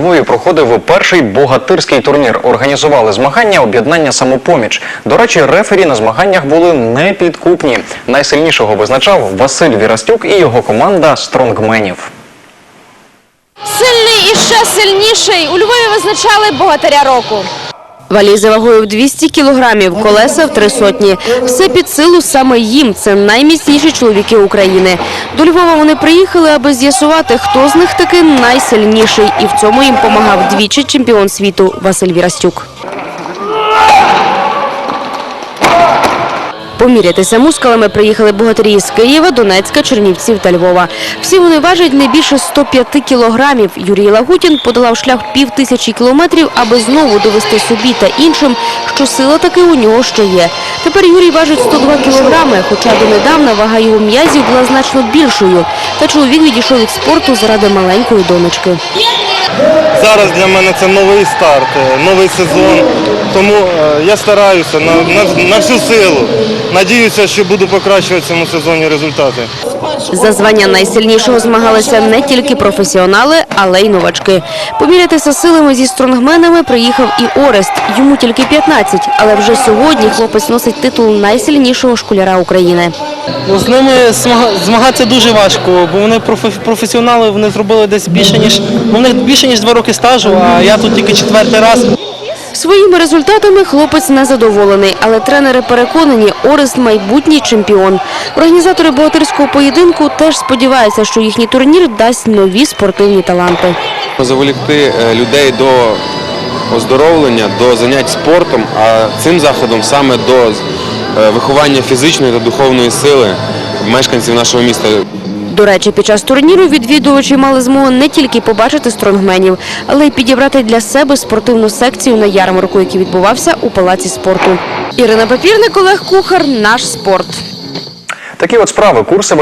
Львові проходив перший богатирський турнір. Організували змагання об'єднання самопоміч. До речі, рефері на змаганнях були непідкупні. Найсильнішого визначав Василь Вірастюк і його команда стронгменів. Сильний і ще сильніший. У Львові визначали богатиря року. Валізи вагою в 200 кілограмів, колеса в три сотні. Все під силу саме їм. Це найміцніші чоловіки України. До Львова вони приїхали, аби з'ясувати, хто з них таки найсильніший. І в цьому їм помагав двічі чемпіон світу Василь Вірастюк. Помірятися мускулами приїхали богатирі з Києва, Донецька, Чернівців та Львова. Всі вони важать не більше 105 кілограмів. Юрій Лагутін подолав шлях пів тисячі кілометрів, аби знову довести собі та іншим, що сила таки у нього ще є. Тепер Юрій важить 102 кілограми, хоча донедавна вага його м'язів була значно більшою. Та чоловік відійшов від спорту заради маленької донечки. Зараз для мене це новий старт, е, новий сезон. Тому е, я стараюся на, на, на всю силу. Надіюся, що буду покращувати в цьому сезоні результати. За звання найсильнішого змагалися не тільки професіонали, але й новачки. Помірятися силами зі стронгменами приїхав і Орест. Йому тільки 15, але вже сьогодні хлопець носить титул найсильнішого школяра України. Ну, з ними змагатися дуже важко, бо вони професіонали, вони зробили десь більше ніж ну, більше ніж два роки стажу, а я тут тільки четвертий раз. Своїми результатами хлопець не задоволений, але тренери переконані, Орест майбутній чемпіон. Організатори богатирського поєдинку теж сподіваються, що їхній турнір дасть нові спортивні таланти. заволікти е, людей до оздоровлення, до занять спортом, а цим заходом саме до е, виховання фізичної та духовної сили мешканців нашого міста. До речі, під час турніру відвідувачі мали змогу не тільки побачити стронгменів, але й підібрати для себе спортивну секцію на ярмарку, який відбувався у палаці спорту. Ірина Папірник, Олег Кухар, наш спорт. Такі от справи курси